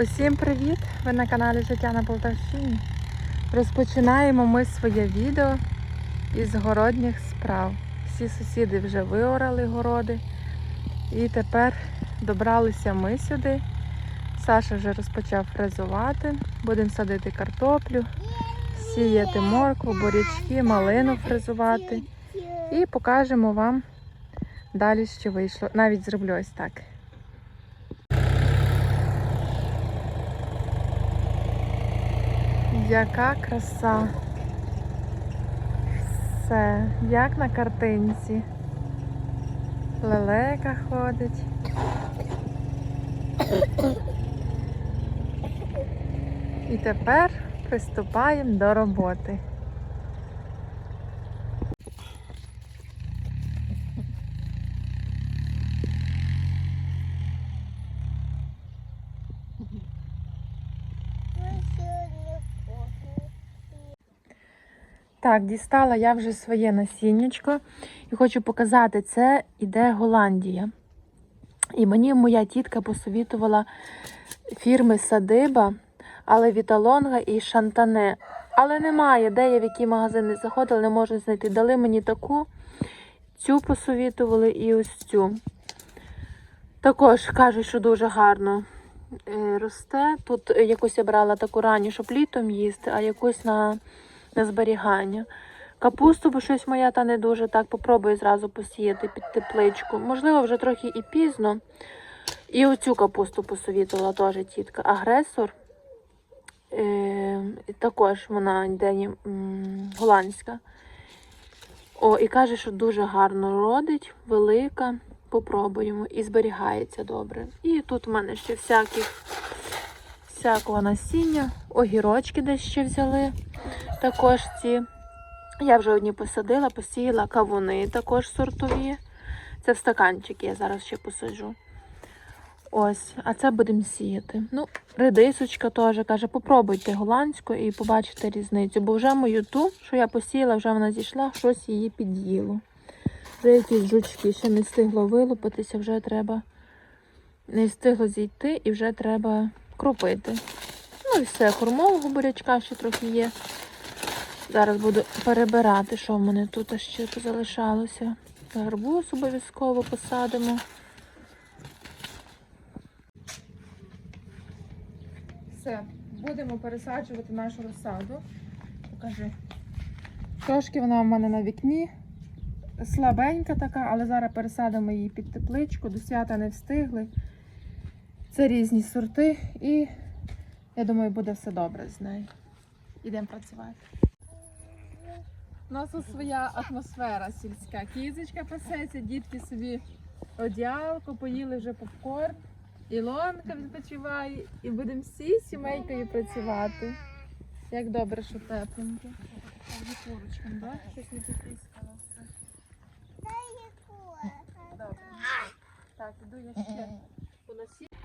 Усім привіт! Ви на каналі Життя на Полтавщині. Розпочинаємо ми своє відео із городніх справ. Всі сусіди вже виорали городи. І тепер добралися ми сюди. Саша вже розпочав фрезувати. Будемо садити картоплю, сіяти моркву, бурячки, малину фрезувати. І покажемо вам далі, що вийшло. Навіть зроблю ось так. Яка краса. Все, як на картинці. Лелека ходить. І тепер приступаємо до роботи. Так, дістала я вже своє насіннячко і хочу показати, це іде Голландія. І мені моя тітка посовітувала фірми Садиба, але Віталонга і Шантане. Але немає, де я в які магазини заходила, не можу знайти. Дали мені таку, цю посовітували і ось цю. Також кажуть, що дуже гарно е, росте. Тут якусь я брала таку ранню, щоб літом їсти, а якусь на на зберігання. Капусту, бо щось моя та не дуже так попробую зразу посіяти під тепличку. Можливо, вже трохи і пізно. І оцю капусту посовітувала теж тітка. Агресор. Е, також вона йде голландська. О, і каже, що дуже гарно родить, велика. Попробуємо і зберігається добре. І тут в мене ще всяких, всякого насіння, огірочки десь ще взяли. Також ці. Я вже одні посадила, посіяла кавуни також сортові. Це в стаканчики, я зараз ще посаджу. Ось, а це будемо сіяти. Ну, редисочка теж каже, попробуйте голландську і побачите різницю. Бо вже мою ту, що я посіяла, вже вона зійшла, щось її під'їло. Вже якісь жучки ще не встигло вилупитися, вже треба не встигло зійти і вже треба кропити. Ну і все, хурмового бурячка ще трохи є. Зараз буду перебирати, що в мене тут ще залишалося. Гарбуз обов'язково посадимо. Все, будемо пересаджувати нашу розсаду. Покажи. Трошки вона в мене на вікні. Слабенька така, але зараз пересадимо її під тепличку. До свята не встигли. Це різні сорти і я думаю, буде все добре з нею. Ідемо працювати. У нас тут своя атмосфера сільська. Кізочка пасеться, дітки собі одіялко, поїли вже попкорн, Ілонка відпочиває, і будемо всі сімейкою працювати. Як добре, що тепленько. Курочкам, так? Щось не потріскало все. Добре. Так, іду я ще поносі.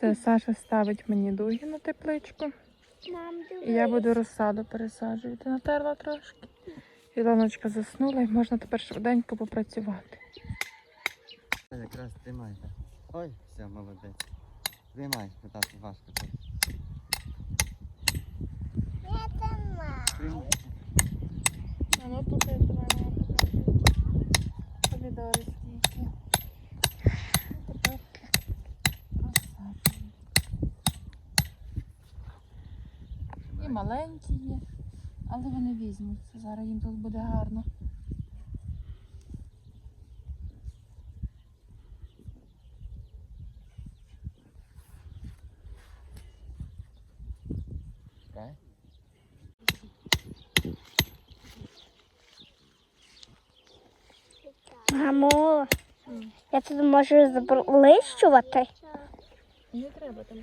Все, Саша ставить мені дуги на тепличку. І я буду розсаду пересаджувати. Натерла трошки. Ілоночка заснула і можна тепер швиденько попрацювати. Якраз тримайте. Ой, все, молодець. Тримай, питати важко. тут. Тримай. А ну тут я покажу. Помідори скільки. Тепер розсаджуємо. І маленькі є, але вони візьмуться. Зараз їм тут буде гарно. Мамо, я тут можу заблищувати? Не треба там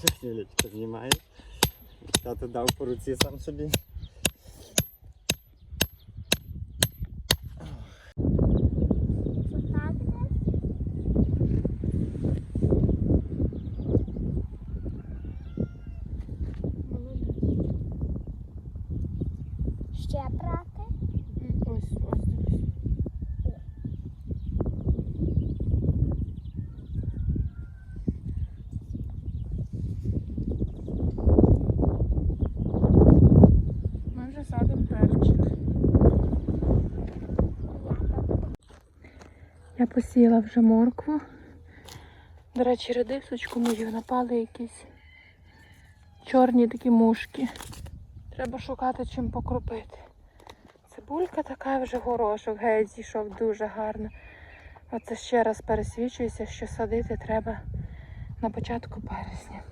тут. Юлечка знімає. Тато дав по руці сам собі. Посіяла вже моркву. До речі, редисочку мою напали якісь чорні такі мушки. Треба шукати чим покропити. Цибулька така вже горошок, геть зійшов дуже гарно. Оце ще раз пересвідчуюся, що садити треба на початку березня.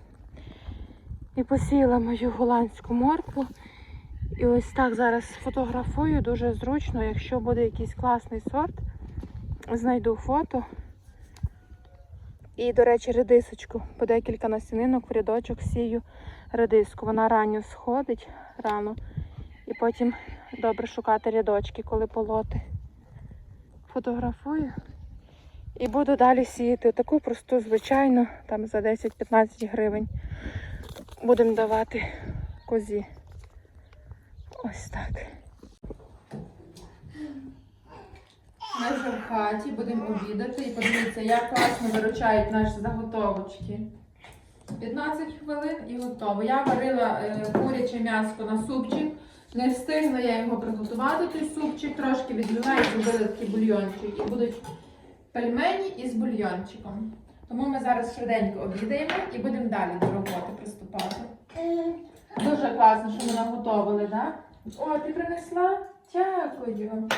І посіяла мою голландську моркву. І ось так зараз фотографую дуже зручно. Якщо буде якийсь класний сорт, знайду фото. І, до речі, редисочку. По декілька насінинок в рядочок сію редиску. Вона ранньо сходить рано. І потім добре шукати рядочки, коли полоти. Фотографую. І буду далі сіяти таку просту, звичайну, там за 10-15 гривень. Будемо давати козі. Ось так. Ми вже в хаті будемо обідати і подивіться, як класно виручають наші заготовочки. 15 хвилин і готово. Я варила е, куряче м'ясо на супчик. Не встигла я його приготувати, той супчик, трошки відлила і зробила такий бульйончик. І будуть пельмені із бульйончиком. Тому ми зараз швиденько обідаємо і будемо далі до роботи приступати. Дуже класно, що ми наготовили, так? О, ти принесла? Дякую.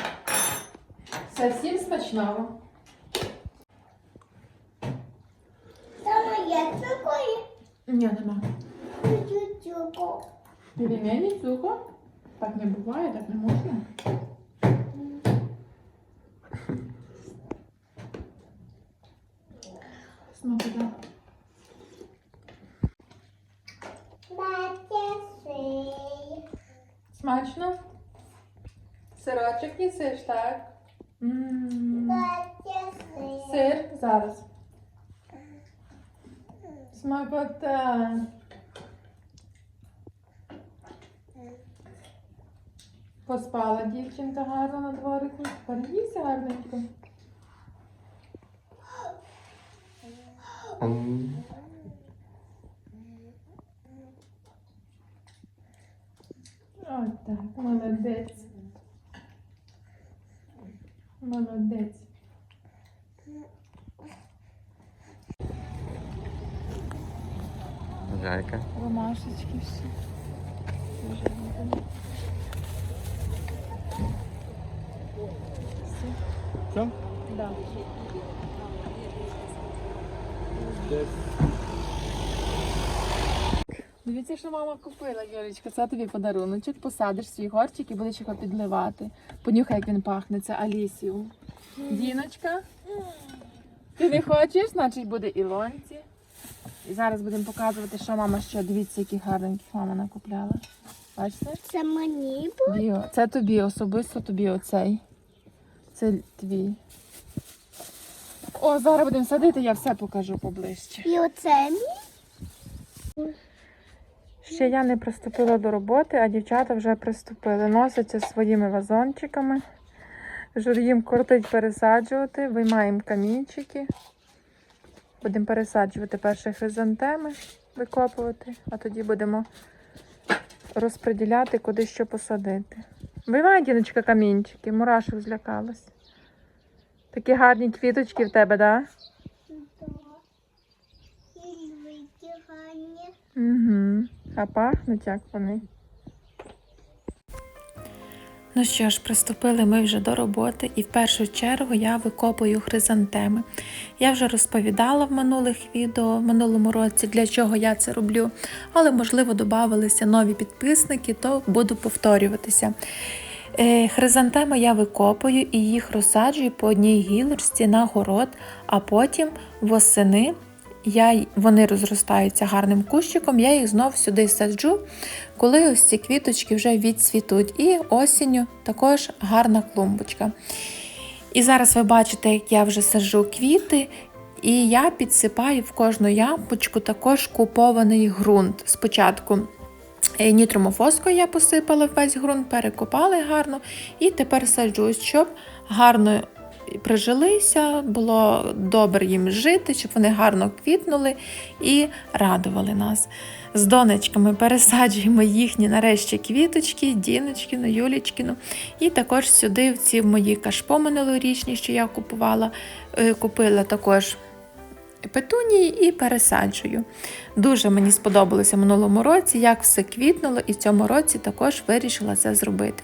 Все, всім смачного. Саме є такої Ні, нема. Пельмені, цукор? Так не буває, так не можна. Смакота. Смачно? Сирочок їсиш, так? Сир зараз. Смакота. Поспала дівчинка гарно на дворику. Переїся гарненько. От так, молодець. Молодець. Жайка. Ромашечки всі. Дуже. Все? Да. Дивіться, що мама купила, Юлечка. Це тобі подаруночок. Посадиш свій горчик і будеш його підливати. Понюхай, як він пахне. Це Алісіум. Діночка. Ти не хочеш, значить буде Ілонці. І зараз будемо показувати, що мама ще. Дивіться, які гарненьких мама накупляла. Бачите? Це мені Біо. Це тобі, особисто тобі оцей. Це твій. О, зараз будемо садити, я все покажу поближче. і оце мій. Ще я не приступила до роботи, а дівчата вже приступили. Носяться своїми вазончиками. Жур їм кортить пересаджувати, виймаємо камінчики. Будемо пересаджувати перші хризантеми, викопувати, а тоді будемо розподіляти, куди що посадити. Виймай, діночка, камінчики, мурашок злякалась. Такі гарні квіточки в тебе, так? Да? Угу. А пахнуть як вони. Ну що ж, приступили ми вже до роботи, і в першу чергу я викопую хризантеми. Я вже розповідала в минулих відео, в минулому році, для чого я це роблю, але, можливо, додавалися нові підписники, то буду повторюватися. Е, Хризантеми я викопую і їх розсаджую по одній гілочці на город, а потім восени я, вони розростаються гарним кущиком, я їх знов сюди саджу, коли ось ці квіточки вже відцвітуть. І осінню також гарна клумбочка. І зараз ви бачите, як я вже саджу квіти, і я підсипаю в кожну ямпочку також купований ґрунт. Спочатку е, нітромофоскою я посипала весь ґрунт, перекопали гарно, і тепер саджу, щоб гарно прижилися, було добре їм жити, щоб вони гарно квітнули і радували нас. З донечками пересаджуємо їхні нарешті квіточки, Діночкину, Юлічкину. І також сюди, в ці мої кашпо минулорічні, що я купувала, е, купила також петунії і пересаджую. Дуже мені сподобалося минулому році, як все квітнуло, і в цьому році також вирішила це зробити.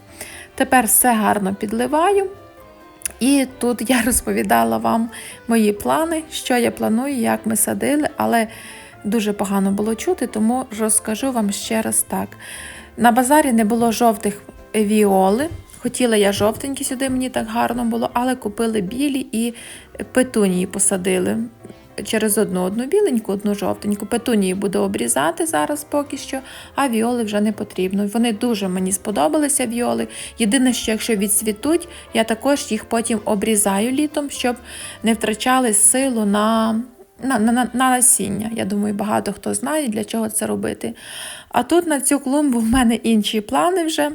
Тепер все гарно підливаю. І тут я розповідала вам мої плани, що я планую, як ми садили, але дуже погано було чути, тому розкажу вам ще раз так. На базарі не було жовтих віоли. Хотіла я жовтенькі сюди, мені так гарно було, але купили білі і петунії посадили. Через одну одну біленьку, одну жовтеньку. Петунії буду обрізати зараз поки що, а віоли вже не потрібно. Вони дуже мені сподобалися віоли. Єдине, що якщо відцвітуть, я також їх потім обрізаю літом, щоб не втрачали силу на, на, на, на насіння. Я думаю, багато хто знає, для чого це робити. А тут на цю клумбу в мене інші плани вже.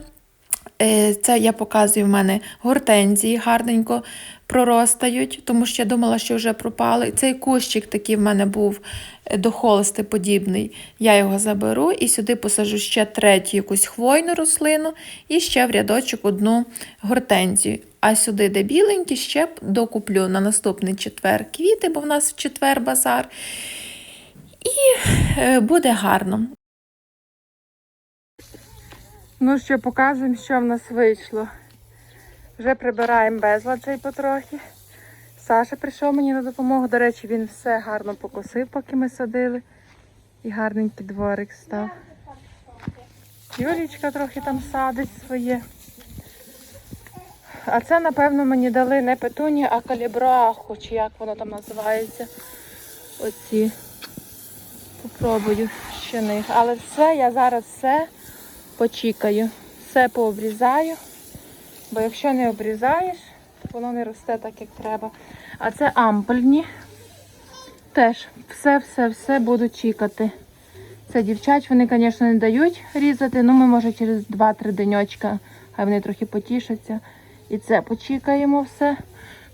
Е, Це я показую в мене гортензії гарненько проростають, тому що я думала, що вже пропали. Цей кущик такий в мене був е, дохолостеподібний. Я його заберу і сюди посажу ще третю якусь хвойну рослину і ще в рядочок одну гортензію. А сюди, де біленькі, ще докуплю на наступний четвер квіти, бо в нас в четвер базар. І е, буде гарно. Ну що, показуємо, що в нас вийшло. Вже прибираємо безлад цей потрохи. Саша прийшов мені на допомогу. До речі, він все гарно покосив, поки ми садили. І гарненький дворик став. Юлічка трохи там садить своє. А це, напевно, мені дали не петуні, а калібраху, чи як воно там називається. Оці. Попробую ще них. Але все, я зараз все почікаю. Все пообрізаю. Бо якщо не обрізаєш, воно не росте так, як треба. А це ампельні. Теж все-все-все буду чікати. Це дівчать, вони, звісно, не дають різати, ну ми може через 2-3 деньочка, хай вони трохи потішаться. І це почікаємо все.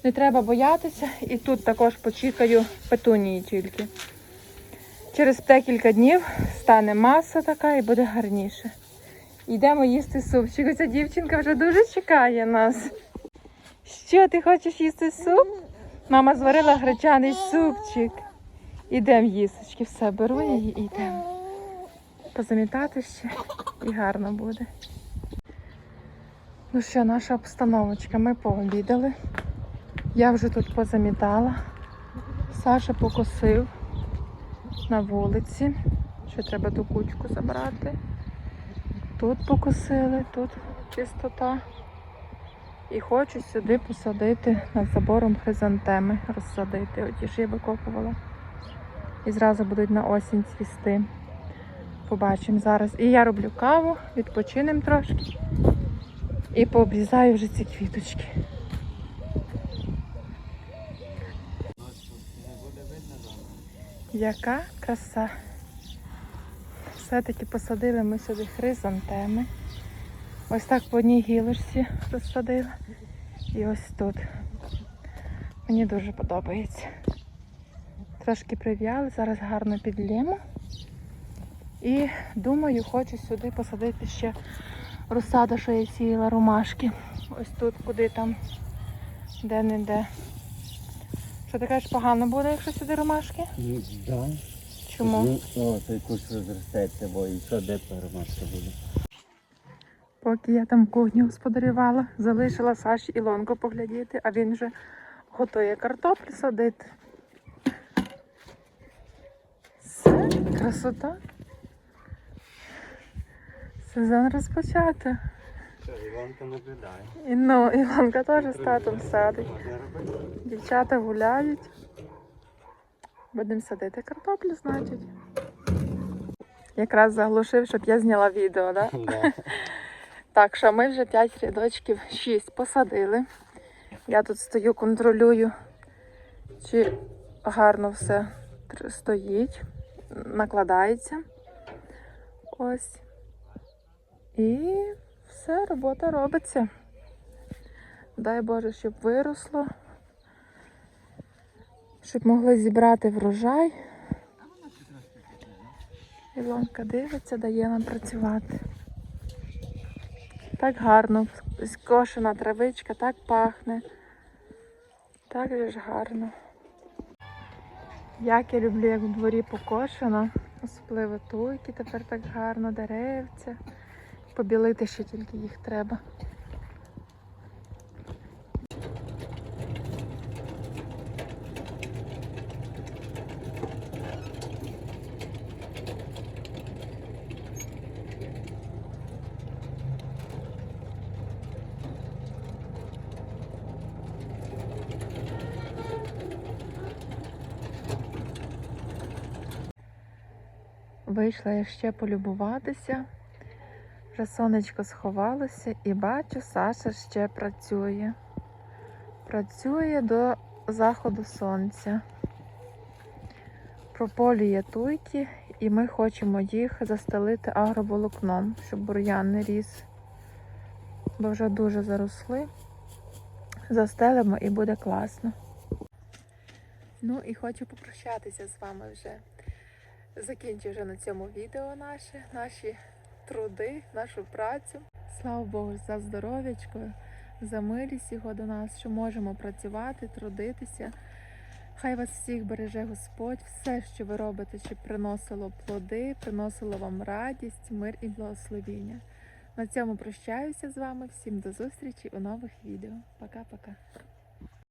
Не треба боятися. І тут також почікаю петунії тільки. Через декілька днів стане маса така і буде гарніше. Йдемо їсти супчик. Оця дівчинка вже дуже чекає нас. Що, ти хочеш їсти суп? Мама зварила гречаний супчик. Ідемо їсочки, все, беру її і йдемо. Позамітати ще і гарно буде. Ну що, наша обстановочка. Ми пообідали. Я вже тут позамітала. Саша покосив на вулиці. Ще треба ту кучку забрати. Тут покосили, тут чистота. І хочу сюди посадити над забором хризантеми, розсадити. Оті ж я викопувала. І зразу будуть на осінь цвісти. Побачимо зараз. І я роблю каву, відпочинемо трошки. І пообрізаю вже ці квіточки. Яка краса. Все-таки посадили ми сюди хризантеми. Ось так по одній гілочці розсадила. І ось тут. Мені дуже подобається. Трошки прив'яли, зараз гарно підлємо. І думаю, хочу сюди посадити ще розсаду, що я сіяла ромашки. Ось тут, куди там, де-не-де. Що ти кажеш, погано буде, якщо сюди ромашки? Ну, да. Чому? Ну, о, той куш розростеться, бо і що де перемашка буде. Поки я там кухню господарювала, залишила Саші Ілонку поглядіти, а він вже готує картоплю садити. Все, красота. Сезон розпочато. Що, Іванка наблюдає. І ну, Ілонка теж з татом садить. Дівчата гуляють. Будемо садити картоплю, значить. Якраз заглушив, щоб я зняла відео? Да. Так що ми вже 5 рядочків, 6 посадили. Я тут стою, контролюю, чи гарно все стоїть, накладається. Ось. І все, робота робиться. Дай Боже, щоб виросло. Щоб могли зібрати врожай. Ілонка дивиться, дає нам працювати. Так гарно, скошена травичка, так пахне. Так ж гарно. Як я люблю, як в дворі покошено, особливо туйки, тепер так гарно, деревця. Побілити ще тільки їх треба. Вийшла я ще полюбуватися. Вже сонечко сховалося і бачу, Саша ще працює. Працює до заходу сонця. Прополює туйки, і ми хочемо їх застелити агроволокном, щоб бур'ян не ріс. Бо вже дуже заросли. Застелимо і буде класно. Ну і хочу попрощатися з вами вже. Закінчу вже на цьому відео наше, наші труди, нашу працю. Слава Богу, за здоров'ячко, за милість його до нас, що можемо працювати, трудитися. Хай вас всіх береже Господь, все, що ви робите, щоб приносило плоди, приносило вам радість, мир і благословіння. На цьому прощаюся з вами. Всім до зустрічі у нових відео. Пока-пока.